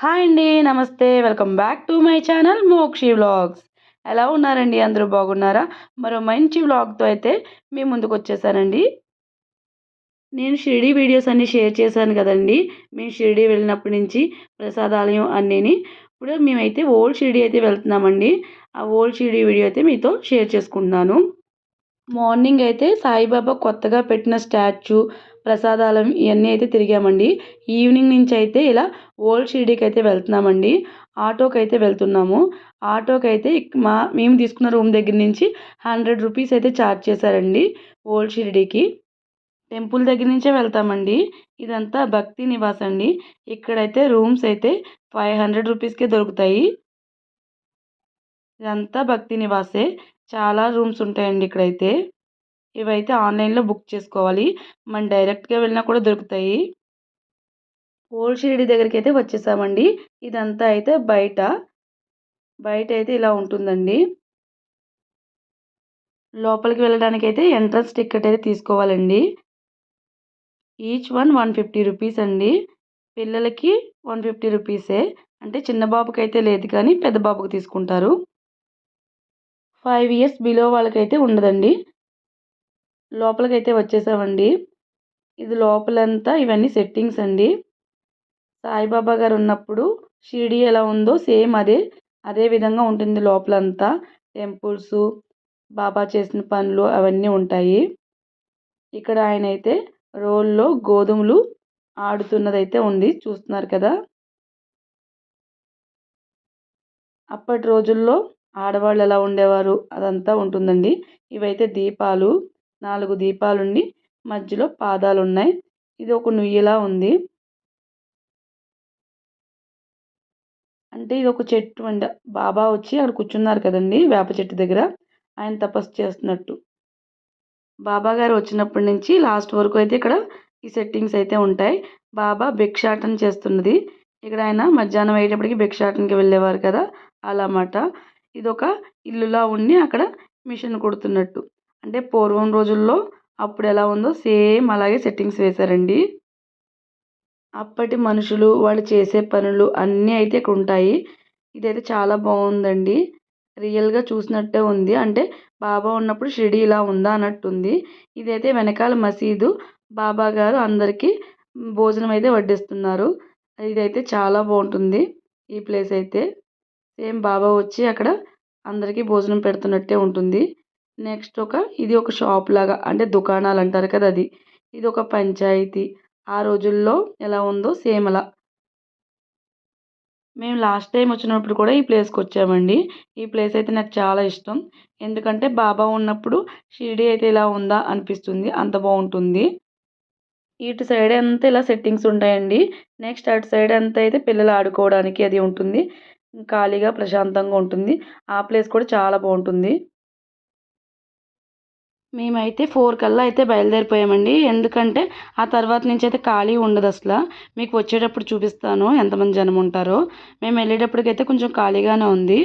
Hi అండి నమస్తే. Welcome back to my channel Mokshi vlogs. ఎలా ఉన్నారండి? అందరూ బాగున్నారా? మరో మంచి వ్లాగ్తో అయితే మీ ముందుకు వచ్చేసానండి. నేను షిరిడి వీడియోస్ అన్నీ షేర్ చేశాను కదండి. మేము షిరిడి వెళ్ళినప్పటి నుంచి ప్రసాదాలయం అన్నీని. ఇప్పుడు మేమైతే ఓల్డ్ షిరిడి అయితే వెళ్తున్నామండి. ఆ ఓల్డ్ షిరిడి వీడియో అయితే మీతో షేర్ చేసుకుంటున్నాను. మార్నింగ్ అయితే సాయిబాబా కొత్తగా పెట్టిన స్టాచ్యూ ప్రసాదాలం ఇవన్నీ అయితే తిరిగామండి. ఈవినింగ్ నుంచి అయితే ఇలా ఓల్డ్ షిరిడీకి అయితే వెళ్తున్నామండి. ఆటోకి అయితే వెళ్తున్నాము. ఆటోకి అయితే మా మేము తీసుకున్న రూమ్ దగ్గర నుంచి హండ్రెడ్ రూపీస్ అయితే ఛార్జ్ చేశారండి ఓల్డ్ షిరిడీకి. టెంపుల్ దగ్గర నుంచే వెళ్తామండి. ఇదంతా భక్తి నివాస్ అండి ఇక్కడైతే రూమ్స్ అయితే ఫైవ్ హండ్రెడ్ రూపీస్కే దొరుకుతాయి. ఇదంతా భక్తి నివాసే. చాలా రూమ్స్ ఉంటాయండి ఇక్కడైతే. ఇవైతే ఆన్లైన్లో బుక్ చేసుకోవాలి. మనం డైరెక్ట్గా వెళ్ళినా కూడా దొరుకుతాయి. ఓల్డ్ షిరిడి దగ్గరికి అయితే వచ్చేసామండి. ఇదంతా అయితే బయట. బయట అయితే ఇలా ఉంటుందండి. లోపలికి వెళ్ళడానికి అయితే ఎంట్రన్స్ టికెట్ అయితే తీసుకోవాలండి. Each one one fifty rupees అండి. పిల్లలకి వన్ ఫిఫ్టీ రూపీసే. అంటే చిన్న బాబుకి అయితే లేదు కానీ పెద్ద బాబుకి తీసుకుంటారు. ఫైవ్ ఇయర్స్ బిలో వాళ్ళకైతే ఉండదండి. లోపలికైతే వచ్చేసామండి. ఇది లోపలంతా ఇవన్నీ సెట్టింగ్స్ అండి. సాయిబాబా గారు ఉన్నప్పుడు షిరిడి ఎలా ఉందో సేమ్ అదే అదే విధంగా ఉంటుంది లోపలంతా. టెంపుల్స్ బాబా చేసిన పనులు అవన్నీ ఉంటాయి. ఇక్కడ ఆయన అయితే రోల్లో గోధుమలు ఆడుతున్నదైతే ఉంది. చూస్తున్నారు కదా? అప్పటి రోజుల్లో ఆడవాళ్ళు ఎలా ఉండేవారు? అదంతా ఉంటుందండి. ఇవైతే దీపాలు నాలుగు దీపాలుండి మధ్యలో పాదాలు ఉన్నాయి ఇది ఒక నుయ్యిలా ఉంది. అంటే ఇది ఒక చెట్టు అండి బాబా వచ్చి అక్కడ కూర్చున్నారు కదండి వేప చెట్టు దగ్గర. ఆయన తపస్సు చేస్తున్నట్టు. బాబా గారు వచ్చినప్పటి నుంచి లాస్ట్ వరకు అయితే ఇక్కడ ఈ సెట్టింగ్స్ అయితే ఉంటాయి. బాబా భిక్షాటన చేస్తున్నది. ఇక్కడ ఆయన మధ్యాహ్నం అయ్యేటప్పటికి భిక్షాటనకి వెళ్ళేవారు కదా. అలా అన్నమాట ఇది ఒక ఇల్లులా ఉండి అక్కడ మిషన్ కుడుతున్నట్టు. అంటే పూర్వం రోజుల్లో అప్పుడు ఎలా ఉందో సేమ్ అలాగే సెట్టింగ్స్ వేశారండి. అప్పటి మనుషులు వాళ్ళు చేసే పనులు అన్నీ అయితే ఇక్కడ ఉంటాయి. ఇదైతే చాలా బాగుందండి. రియల్గా చూసినట్టే ఉంది. అంటే బాబా ఉన్నప్పుడు షిరిడి ఇలా ఉందా అన్నట్టుంది. ఇదైతే వెనకాల మసీదు. బాబా గారు అందరికీ భోజనం అయితే వడ్డిస్తున్నారు. ఇదైతే చాలా బాగుంటుంది ఈ ప్లేస్ అయితే. సేమ్ బాబా వచ్చి అక్కడ అందరికీ భోజనం పెడుతున్నట్టే ఉంటుంది. నెక్స్ట్ ఒక ఇది ఒక షాప్ లాగా అంటే దుకాణాలు అంటారు కదా అది. ఇది ఒక పంచాయతీ. ఆ రోజుల్లో ఎలా ఉందో సేమ్ అలా. మేము లాస్ట్ టైం వచ్చినప్పుడు కూడా ఈ ప్లేస్కి వచ్చామండి. ఈ ప్లేస్ అయితే నాకు చాలా ఇష్టం. ఎందుకంటే బాబా ఉన్నప్పుడు షిరిడి అయితే ఇలా ఉందా అనిపిస్తుంది అంత బాగుంటుంది. ఇటు సైడ్ అంతా ఇలా సెట్టింగ్స్ ఉంటాయండి. నెక్స్ట్ అటు సైడ్ అంతా అయితే పిల్లలు ఆడుకోవడానికి అది ఉంటుంది. ఖాళీగా ప్రశాంతంగా ఉంటుంది. ఆ ప్లేస్ కూడా చాలా బాగుంటుంది. మేమైతే ఫోర్ కల్లా అయితే బయలుదేరిపోయామండి. ఎందుకంటే ఆ తర్వాత నుంచి అయితే ఖాళీ ఉండదు అసలు. మీకు వచ్చేటప్పుడు చూపిస్తాను ఎంతమంది జనం ఉంటారో. మేము వెళ్ళేటప్పటికైతే కొంచెం ఖాళీగానే ఉంది.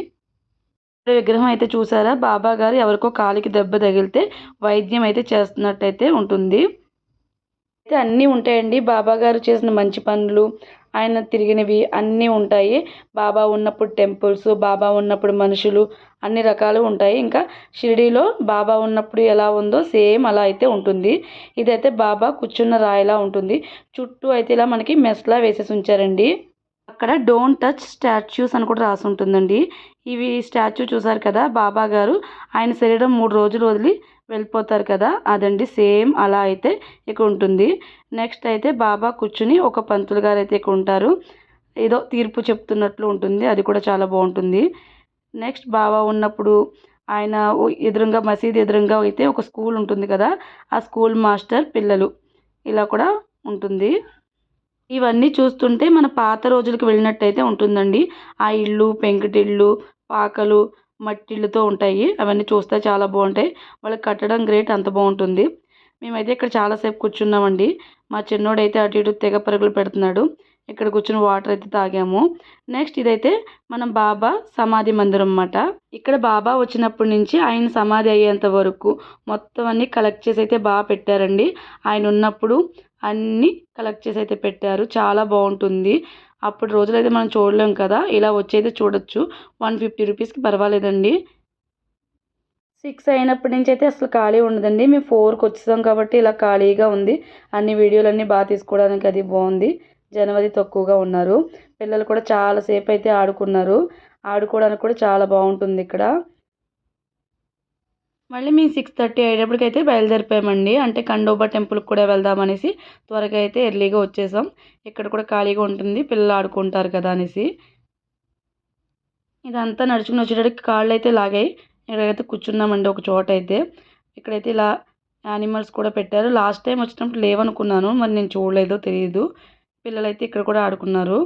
విగ్రహం అయితే చూసారా? బాబా గారు ఎవరికో కాలికి దెబ్బ తగిలితే వైద్యం అయితే చేస్తున్నట్టయితే ఉంటుంది. అయితే అన్నీ ఉంటాయండి. బాబా గారు చేసిన మంచి పనులు ఆయన తిరిగినవి అన్నీ ఉంటాయి. బాబా ఉన్నప్పుడు టెంపుల్స్ బాబా ఉన్నప్పుడు మనుషులు అన్ని రకాలు ఉంటాయి. ఇంకా షిరిడీలో బాబా ఉన్నప్పుడు ఎలా ఉందో సేమ్ అలా అయితే ఉంటుంది. ఇదైతే బాబా కూర్చున్న రాయిలా ఉంటుంది. చుట్టూ అయితే ఇలా మనకి మెస్లా వేసేసి ఉంచారండి. అక్కడ డోంట్ టచ్ స్టాచ్యూస్ అని కూడా రాసి ఉంటుందండి. ఇవి స్టాచ్యూ చూసారు కదా బాబా గారు. ఆయన శరీరం మూడు రోజులు వదిలి వెళ్ళిపోతారు కదా అదండి సేమ్ అలా అయితే ఇక్కడ ఉంటుంది. నెక్స్ట్ అయితే బాబా కూర్చుని ఒక పంతులు గారు అయితే ఇక్కడ ఉంటారు. ఏదో తీర్పు చెప్తున్నట్లు ఉంటుంది అది కూడా చాలా బాగుంటుంది. నెక్స్ట్ బాబా ఉన్నప్పుడు ఆయన ఎదురుగా మసీద్ ఎదురుగా అయితే ఒక స్కూల్ ఉంటుంది కదా ఆ స్కూల్ మాస్టర్ పిల్లలు ఇలా కూడా ఉంటుంది. ఇవన్నీ చూస్తుంటే మన పాత రోజులకు వెళ్ళినట్టయితే ఉంటుందండి. ఆ ఇల్లు పెంకుటిల్లు పాకలు మట్టిళ్ళతో ఉంటాయి. అవన్నీ చూస్తే చాలా బాగుంటాయి. వాళ్ళకి కట్టడం గ్రేట్ అంత బాగుంటుంది. మేమైతే ఇక్కడ చాలాసేపు కూర్చున్నామండి. మా చిన్నోడైతే అటు ఇటు తెగ పరుగులు పెడుతున్నాడు. ఇక్కడ కూర్చుని వాటర్ అయితే తాగాము. నెక్స్ట్ ఇదైతే మనం బాబా సమాధి మందిరం అన్నమాట. ఇక్కడ బాబా వచ్చినప్పటి నుంచి ఆయన సమాధి అయ్యేంత వరకు మొత్తం అన్ని కలెక్ట్ చేసి అయితే బాగా పెట్టారండి. ఆయన ఉన్నప్పుడు అన్నీ కలెక్ట్ చేసి అయితే పెట్టారు. చాలా బాగుంటుంది. అప్పుడు రోజులైతే మనం చూడలేం కదా. ఇలా వచ్చి చూడొచ్చు. వన్ ఫిఫ్టీ రూపీస్కి పర్వాలేదండి. సిక్స్ అయినప్పటి నుంచి అయితే అసలు ఖాళీ ఉండదండి. మేము ఫోర్కి వచ్చేసాం కాబట్టి ఇలా ఖాళీగా ఉంది. అన్ని వీడియోలన్నీ బాగా తీసుకోవడానికి అది బాగుంది. జనవరి తక్కువగా ఉన్నారు. పిల్లలు కూడా చాలాసేపు అయితే ఆడుకున్నారు. ఆడుకోవడానికి కూడా చాలా బాగుంటుంది ఇక్కడ. మళ్ళీ మేము సిక్స్ థర్టీ అయ్యేటప్పటికైతే బయలుదేరిపోయామండి. అంటే ఖండోబా టెంపుల్కి కూడా వెళ్దామనేసి త్వరగా అయితే ఎర్లీగా వచ్చేసాం. ఇక్కడ కూడా ఖాళీగా ఉంటుంది పిల్లలు ఆడుకుంటారు కదా అనేసి. ఇదంతా నడుచుకుని వచ్చేటప్పటికి కాళ్ళు అయితే లాగాయి. ఇక్కడైతే కూర్చున్నామండి ఒక చోట అయితే. ఇక్కడైతే ఇలా యానిమల్స్ కూడా పెట్టారు. లాస్ట్ టైం వచ్చినప్పుడు లేవనుకున్నాను. మరి నేను చూడలేదో తెలియదు పిల్లలైతే ఇక్కడ కూడా ఆడుకున్నారు.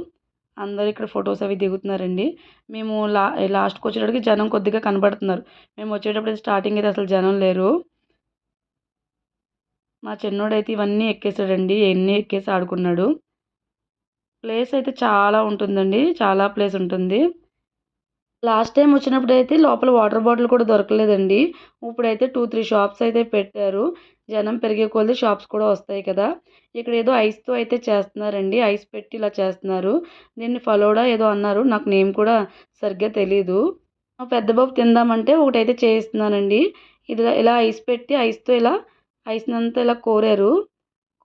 అందరు ఇక్కడ ఫొటోస్ అవి దిగుతున్నారండి. మేము లా లాస్ట్కి వచ్చేటప్పటికి జనం కొద్దిగా కనబడుతున్నారు. మేము వచ్చేటప్పుడు స్టార్టింగ్ అయితే అసలు జనం లేరు. మా చిన్నోడైతే ఇవన్నీ ఎక్కేసాడండి. ఎన్ని ఎక్కేసి ఆడుకున్నాడు. ప్లేస్ అయితే చాలా ఉంటుందండి. చాలా ప్లేస్ ఉంటుంది. లాస్ట్ టైం వచ్చినప్పుడు అయితే లోపల వాటర్ బాటిల్ కూడా దొరకలేదండి. ఇప్పుడైతే టూ త్రీ షాప్స్ అయితే పెట్టారు. జనం పెరిగే కొలది షాప్స్ కూడా వస్తాయి కదా. ఇక్కడ ఏదో ఐస్తో అయితే చేస్తున్నారండి. ఐస్ పెట్టి ఇలా చేస్తున్నారు. దీన్ని ఫలోడా ఏదో అన్నారు. నాకు నేమ్ కూడా సరిగ్గా తెలీదు. పెద్ద బాబు తిందామంటే ఒకటైతే చేయిస్తున్నానండి. ఇది ఇలా ఐస్ పెట్టి ఐస్తో ఇలా ఐస్నంతా ఇలా కోరారు.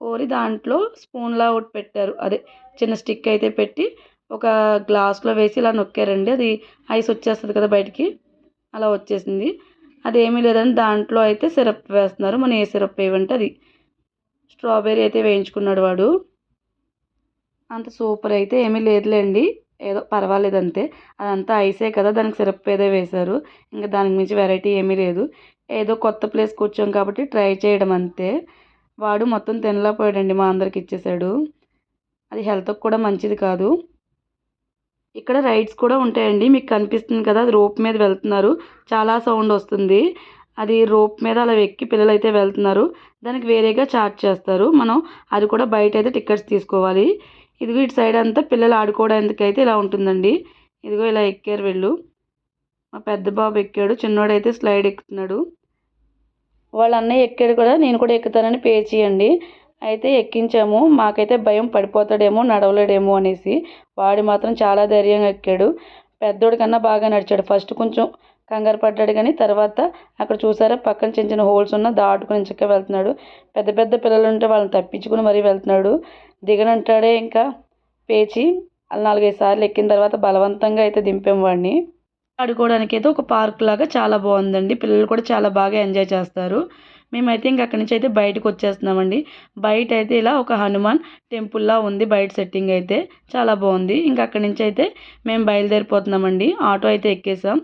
కోరి దాంట్లో స్పూన్లా ఒకటి పెట్టారు. అదే చిన్న స్టిక్ అయితే పెట్టి ఒక గ్లాస్లో వేసి ఇలా నొక్కారండి. అది ఐస్ వచ్చేస్తుంది కదా బయటికి. అలా వచ్చేసింది. అది ఏమీ దాంట్లో అయితే సిరప్ వేస్తున్నారు. మనం ఏ సిరప్ వేయమంటే అది. స్ట్రాబెర్రీ అయితే వేయించుకున్నాడు వాడు. అంత సూపర్ అయితే ఏమీ లేదులేండి. ఏదో పర్వాలేదు అంతే. అదంతా ఐసే కదా దానికి సిరప్ ఏదో వేశారు. ఇంకా దానికి మించి వెరైటీ ఏమీ లేదు. ఏదో కొత్త ప్లేస్కి వచ్చాం కాబట్టి ట్రై చేయడం అంతే. వాడు మొత్తం తినలేకపోయాడండి మా అందరికి ఇచ్చేసాడు అది హెల్త్కి కూడా మంచిది కాదు. ఇక్కడ రైడ్స్ కూడా ఉంటాయండి. మీకు కనిపిస్తుంది కదా అది రోప్ మీద వెళ్తున్నారు. చాలా సౌండ్ వస్తుంది. అది రోప్ మీద అలా ఎక్కి పిల్లలు అయితే వెళ్తున్నారు. దానికి వేరేగా చార్జ్ చేస్తారు. మనం అది కూడా బయట అయితే టికెట్స్ తీసుకోవాలి. ఇదిగో ఇటు సైడ్ అంతా పిల్లలు ఆడుకోవడానికి అయితే ఇలా ఉంటుందండి. ఇదిగో ఇలా ఎక్కారు వీళ్ళు. మా పెద్ద బాబు ఎక్కాడు. చిన్నోడైతే స్లైడ్ ఎక్కుతున్నాడు. వాళ్ళ అన్నయ్య ఎక్కాడు కూడా. నేను కూడా ఎక్కుతానని పే చేయండి. అయితే ఎక్కించాము. మాకైతే భయం పడిపోతాడేమో నడవలేడేమో అనేసి. వాడు మాత్రం చాలా ధైర్యంగా ఎక్కాడు. పెద్దోడి కన్నా బాగా నడిచాడు. ఫస్ట్ కొంచెం కంగారు పడ్డాడు కానీ తర్వాత అక్కడ చూసారా పక్కన చిన్న చిన్న హోల్స్ ఉన్న దాటుకుని చక్కగా వెళ్తున్నాడు. పెద్ద పెద్ద పిల్లలు ఉంటే వాళ్ళని తప్పించుకుని మరీ వెళ్తున్నాడు. దిగనంటాడే ఇంకా పేచి నాలుగైదు సార్లు ఎక్కిన తర్వాత బలవంతంగా అయితే దింపాం వాడిని. ఆడుకోవడానికి అయితే ఒక పార్క్ లాగా చాలా బాగుందండి. పిల్లలు కూడా చాలా బాగా ఎంజాయ్ చేస్తారు. మేమైతే ఇంక అక్కడి నుంచి అయితే బయటకు వచ్చేస్తున్నామండి. బయట అయితే ఇలా ఒక హనుమాన్ టెంపుల్లా ఉంది బయట సెట్టింగ్ అయితే. చాలా బాగుంది. ఇంకా అక్కడి నుంచి అయితే మేము బయలుదేరిపోతున్నామండి. ఆటో అయితే ఎక్కేసాం.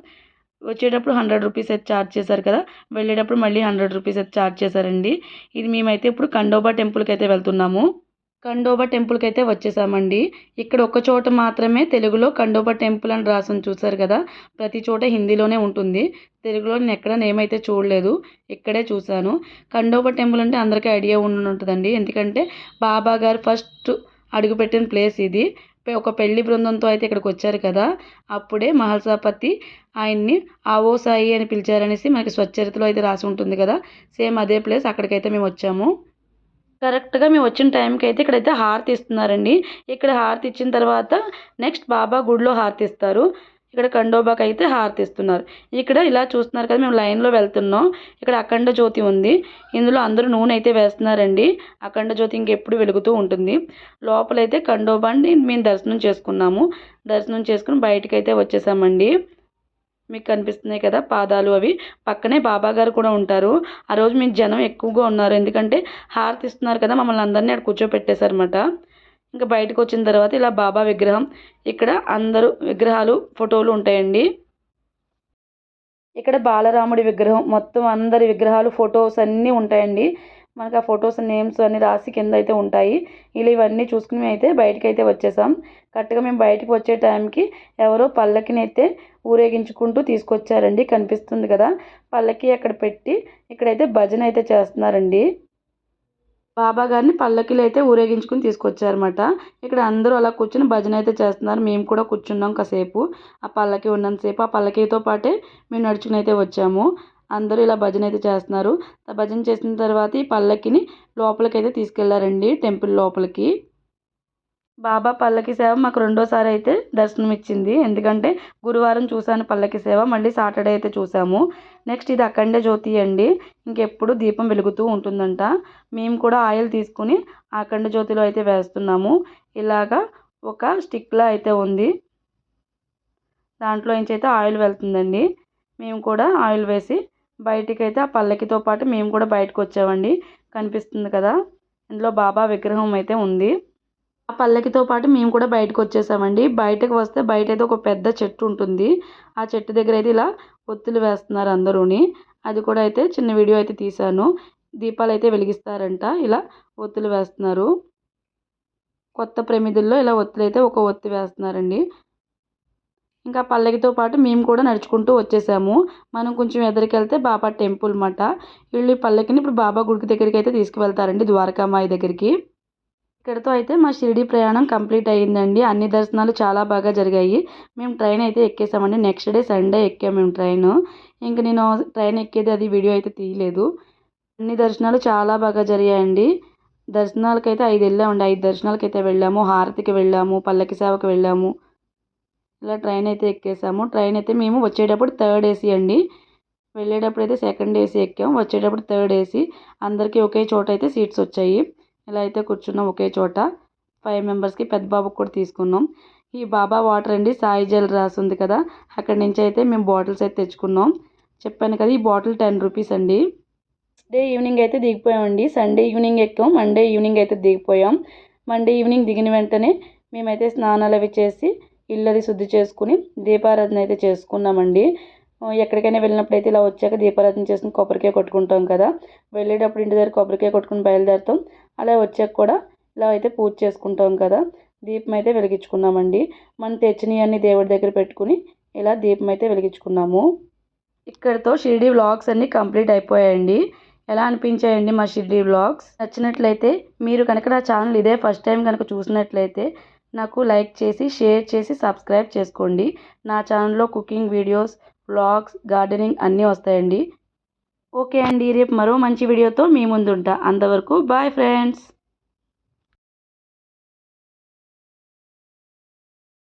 వచ్చేటప్పుడు హండ్రెడ్ రూపీస్ అయితే ఛార్జ్ చేశారు కదా. వెళ్ళేటప్పుడు మళ్ళీ హండ్రెడ్ రూపీస్ అయితే ఛార్జ్ చేశారండి. ఇది మేమైతే ఇప్పుడు ఖండోబా టెంపుల్కి అయితే వెళ్తున్నాము. ఖండోబా టెంపుల్కి అయితే వచ్చేసామండి. ఇక్కడ ఒక చోట మాత్రమే తెలుగులో ఖండోబా టెంపుల్ అని రాసం చూసారు కదా? ప్రతి చోట హిందీలోనే ఉంటుంది. తెలుగులో నేను ఎక్కడ నేమైతే చూడలేదు ఇక్కడే చూశాను. ఖండోబా టెంపుల్ అంటే అందరికీ ఐడియా ఉండి ఉంటుందండి ఎందుకంటే బాబా గారు ఫస్ట్ అడుగుపెట్టిన ప్లేస్ ఇది. ఒక పెళ్ళి బృందంతో అయితే ఇక్కడికి వచ్చారు కదా? అప్పుడే మహల్సాపతి ఆయన్ని ఆవో సాయి అని పిలిచారనేసి మనకి స్వచ్ఛరితలో అయితే రాసి ఉంటుంది కదా? సేమ్ అదే ప్లేస్ అక్కడికైతే మేము వచ్చాము. కరెక్ట్గా మేము వచ్చిన టైంకి అయితే ఇక్కడైతే హారతి ఇస్తున్నారండి. ఇక్కడ హారతి ఇచ్చిన తర్వాత నెక్స్ట్ బాబా గుడిలో హారతి ఇస్తారు. ఇక్కడ ఖండోబాకి అయితే హారతి ఇస్తున్నారు. ఇక్కడ ఇలా చూస్తున్నారు కదా మేము లైన్లో వెళ్తున్నాం. ఇక్కడ అఖండ జ్యోతి ఉంది. ఇందులో అందరూ నూనె అయితే వేస్తున్నారండి. అఖండ జ్యోతి ఇంకెప్పుడు వెలుగుతూ ఉంటుంది. లోపలైతే ఖండోబాని మేము దర్శనం చేసుకున్నాము. దర్శనం చేసుకుని బయటకు అయితే వచ్చేసామండి. మీకు కనిపిస్తున్నాయి కదా పాదాలు అవి. పక్కనే బాబా గారు కూడా ఉంటారు. ఆ రోజు మీకు జనం ఎక్కువగా ఉన్నారు. ఎందుకంటే హారతి ఇస్తున్నారు కదా మమ్మల్ని అందరినీ అక్కడ కూర్చోపెట్టేశారనమాట ఇంకా బయటకు వచ్చిన తర్వాత ఇలా బాబా విగ్రహం. ఇక్కడ అందరూ విగ్రహాలు ఫోటోలు ఉంటాయండి. ఇక్కడ బాలరాముడి విగ్రహం. మొత్తం అందరి విగ్రహాలు ఫొటోస్ అన్నీ ఉంటాయండి. మనకు ఆ ఫొటోస్ నేమ్స్ అన్నీ రాసి కింద అయితే ఉంటాయి. ఇలా ఇవన్నీ చూసుకుని అయితే బయటకు అయితే వచ్చేసాం. కరెక్ట్గా మేము బయటకు వచ్చే టైంకి ఎవరో పల్లకినైతే ఊరేగించుకుంటూ తీసుకొచ్చారండి. కనిపిస్తుంది కదా. పల్లకి అక్కడ పెట్టి ఇక్కడైతే భజన అయితే చేస్తున్నారండి. బాబా గారిని పల్లకిలో అయితే ఊరేగించుకుని తీసుకొచ్చారనమాట ఇక్కడ అందరూ అలా కూర్చుని భజన అయితే చేస్తున్నారు. మేము కూడా కూర్చున్నాం కాసేపు. ఆ పల్లకి ఉన్నంతసేపు ఆ పల్లకితో పాటే మేము నడుచుకుని అయితే వచ్చాము. అందరూ ఇలా భజన అయితే చేస్తున్నారు. భజన చేసిన తర్వాత ఈ పల్లకిని లోపలికి అయితే తీసుకెళ్ళారండి. టెంపుల్ లోపలికి. బాబా పల్లకి సేవ మాకు రెండోసారి అయితే దర్శనం ఇచ్చింది ఎందుకంటే గురువారం చూశాను పల్లకి సేవ మళ్ళీ సాటర్డే అయితే చూసాము నెక్స్ట్ ఇది అఖండ జ్యోతి అండి. ఇంకెప్పుడు దీపం వెలుగుతూ ఉంటుందంట. మేము కూడా ఆయిల్ తీసుకుని అఖండ జ్యోతిలో అయితే వేస్తున్నాము. ఇలాగా ఒక స్టిక్లా అయితే ఉంది. దాంట్లో నుంచి అయితే ఆయిల్ వెళ్తుందండి. మేము కూడా ఆయిల్ వేసి బయటికి అయితే ఆ పల్లకితో పాటు మేము కూడా బయటకు వచ్చామండి కనిపిస్తుంది కదా. ఇందులో బాబా విగ్రహం అయితే ఉంది. ఆ పల్లకితో పాటు మేము కూడా బయటకు వచ్చేసామండి బయటకు వస్తే బయట అయితే ఒక పెద్ద చెట్టు ఉంటుంది. ఆ చెట్టు దగ్గర అయితే ఇలా ఒత్తులు వేస్తున్నారు అందరూని. అది కూడా అయితే చిన్న వీడియో అయితే తీశాను. దీపాలు అయితే వెలిగిస్తారంట. ఇలా ఒత్తులు వేస్తున్నారు. కొత్త ప్రమిదుల్లో ఇలా ఒత్తులు అయితే ఒక ఒత్తి వేస్తున్నారండి. ఇంకా పల్లకితో పాటు మేము కూడా నడుచుకుంటూ వచ్చేసాము. మనం కొంచెం ఎదురుకి వెళ్తే బాబా టెంపుల్ మాట. వీళ్ళు ఈ పల్లకిని ఇప్పుడు బాబా గుడికి దగ్గరికి అయితే తీసుకువెళ్తారండి ద్వారకామాయి దగ్గరికి. ఇక్కడితో అయితే మా షిరిడి ప్రయాణం కంప్లీట్ అయ్యిందండి. అన్ని దర్శనాలు చాలా బాగా జరిగాయి. మేము ట్రైన్ అయితే ఎక్కేసామండి. నెక్స్ట్ డే సండే ఎక్కాము మేము ట్రైన్. ఇంక నేను ట్రైన్ ఎక్కేది అది వీడియో అయితే తీయలేదు. అన్ని దర్శనాలు చాలా బాగా జరిగాయండి. దర్శనాలకైతే ఐదు వెళ్ళామండి. ఐదు దర్శనాలకైతే వెళ్ళాము. హారతికి వెళ్ళాము. పల్లకి సేవకి వెళ్ళాము. ఇలా ట్రైన్ అయితే ఎక్కేసాము. ట్రైన్ అయితే మేము వచ్చేటప్పుడు థర్డ్ ఏసీ అండి. వెళ్ళేటప్పుడు అయితే సెకండ్ ఏసీ ఎక్కాము వచ్చేటప్పుడు థర్డ్ ఏసీ. అందరికీ ఒకే చోట అయితే సీట్స్ వచ్చాయి. ఇలా అయితే కూర్చున్నాం ఒకే చోట. ఫైవ్ మెంబర్స్కి పెద్ద బాబుకి కూడా తీసుకున్నాం. ఈ బాబా వాటర్ అండి సాయి జల్ రాసింది కదా. అక్కడి నుంచి అయితే మేము బాటిల్స్ అయితే తెచ్చుకున్నాం. చెప్పాను కదా ఈ బాటిల్ టెన్ రూపీస్ అండి. డే ఈవినింగ్ అయితే దిగిపోయామండి. సండే ఈవినింగ్ ఎక్కాం. మండే ఈవినింగ్ అయితే దిగిపోయాం. మండే ఈవినింగ్ దిగిన వెంటనే మేమైతే స్నానాలు అవి చేసి ఇల్లు అది శుద్ధి చేసుకుని దీపారాధన అయితే చేసుకున్నామండి. ఎక్కడికైనా వెళ్ళినప్పుడు అయితే ఇలా వచ్చాక దీపారాధన చేసుకుని కొబ్బరికాయ కొట్టుకుంటాం కదా. వెళ్ళేటప్పుడు ఇంటి దగ్గర కొబ్బరికాయ కొట్టుకుని బయలుదేరుతాం. అలా వచ్చాక కూడా ఇలా అయితే పూజ చేసుకుంటాం కదా. దీపం అయితే వెలిగించుకున్నామండి. మనం తెచ్చినవన్నీ దేవుడి దగ్గర పెట్టుకుని ఇలా దీపం అయితే వెలిగించుకున్నాము. ఇక్కడితో షిరిడి వ్లాగ్స్ అన్నీ కంప్లీట్ అయిపోయాయండి. ఎలా అనిపించాయండి మా షిరిడి వ్లాగ్స్? నచ్చినట్లయితే మీరు కనుక నా ఛానల్ ఇదే ఫస్ట్ టైం కనుక చూసినట్లయితే నాకు లైక్ చేసి షేర్ చేసి సబ్స్క్రైబ్ చేసుకోండి. నా ఛానల్లో కుకింగ్ వీడియోస్ వ్లాగ్స్ గార్డెనింగ్ అన్నీ వస్తాయండి. ఓకే అండి రేపు మరో మంచి వీడియోతో మీ ముందుంటా. అంతవరకు బాయ్ ఫ్రెండ్స్.